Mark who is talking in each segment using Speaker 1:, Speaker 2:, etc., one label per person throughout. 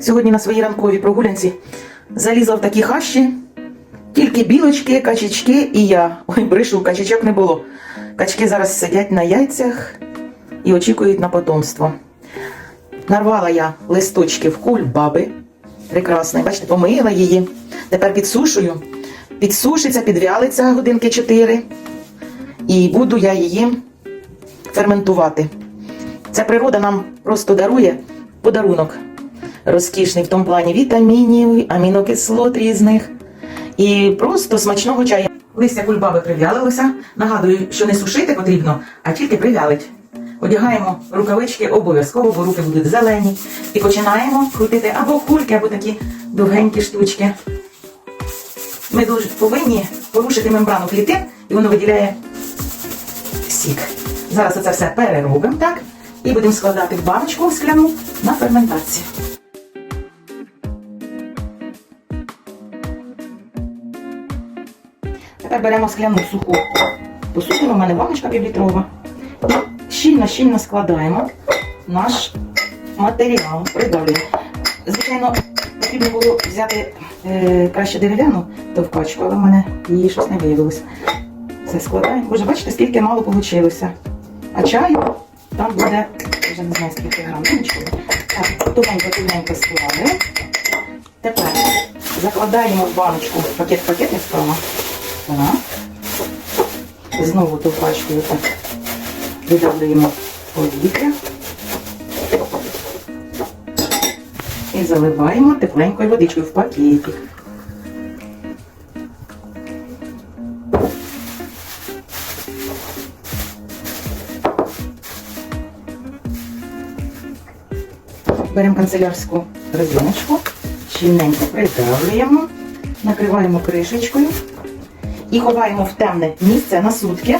Speaker 1: Сьогодні на своїй ранковій прогулянці залізла в такі хащі. Тільки білочки, качечки і я. Ой, бришу, качечок не було. Качки зараз сидять на яйцях і очікують на потомство. Нарвала я листочків кульбаби. Прекрасний, бачите, помила її. Тепер підсушую. Підсушиться, підвялиться годинки 4. І буду я її ферментувати. Ця природа нам просто дарує подарунок. Розкішний в тому плані вітамінів, амінокислот різних. І просто смачного чаю. Листя кульбаби прив'ялилося. Нагадую, що не сушити потрібно, а тільки прив'ялить. Одягаємо рукавички обов'язково, бо руки будуть зелені. І починаємо крутити або кульки, або такі довгенькі штучки. Ми повинні порушити мембрану клітин, і воно виділяє сік. Зараз оце все переробимо, так? І будемо складати в баночку скляну на ферментацію. Тепер беремо скляну суху посудину, у мене баночка півлітрова. Щільно-щільно складаємо наш матеріал, придавлюємо. Звичайно, потрібно було взяти е, краще дерев'яну товкачку, але в мене її щось не виявилось. Це складаємо. Боже, бачите, скільки мало вийшло. А чаю там буде, вже не знаю скільки грам, ну нічого. Так, тоненько-тоненько складаємо. Тепер закладаємо в баночку пакет пакет я справа. Так. Знову товкачкою так видавлюємо повітря. І заливаємо тепленькою водичкою в пакетик. Беремо канцелярську резиночку, щільненько придавлюємо, накриваємо кришечкою і ховаємо в темне місце на сутки.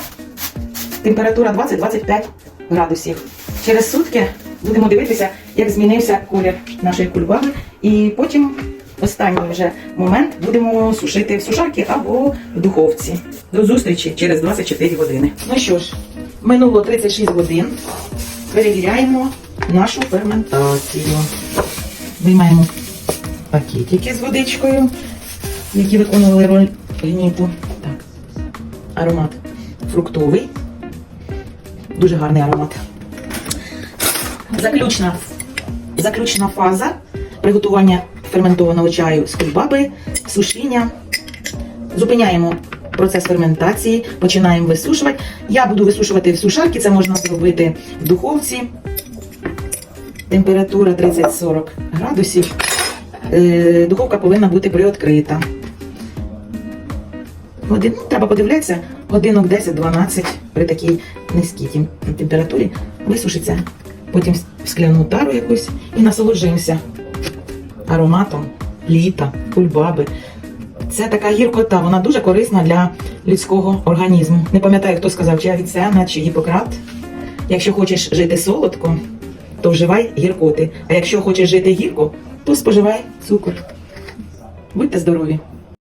Speaker 1: Температура 20-25 градусів. Через сутки будемо дивитися, як змінився колір нашої кульбаби. І потім останній вже момент будемо сушити в сушарці або в духовці. До зустрічі через 24 години. Ну що ж, минуло 36 годин. Перевіряємо нашу ферментацію. Виймаємо пакетики з водичкою, які виконували роль ліміту. Аромат фруктовий. Дуже гарний аромат. Заключна, заключна фаза приготування ферментованого чаю з кульбаби, сушіння. Зупиняємо процес ферментації, починаємо висушувати. Я буду висушувати в сушарці, це можна зробити в духовці. Температура 30-40 градусів. Е, Духовка повинна бути приоткрита. Годин, ну, треба подивлятися, годинок 10-12 при такій низькій температурі висушиться. Потім в скляну тару якусь і насолоджуємося ароматом літа, кульбаби. Це така гіркота, вона дуже корисна для людського організму. Не пам'ятаю, хто сказав, чи Авіценна, чи Гіппократ. Якщо хочеш жити солодко, то вживай гіркоти. А якщо хочеш жити гірко, то споживай цукор. Будьте здорові!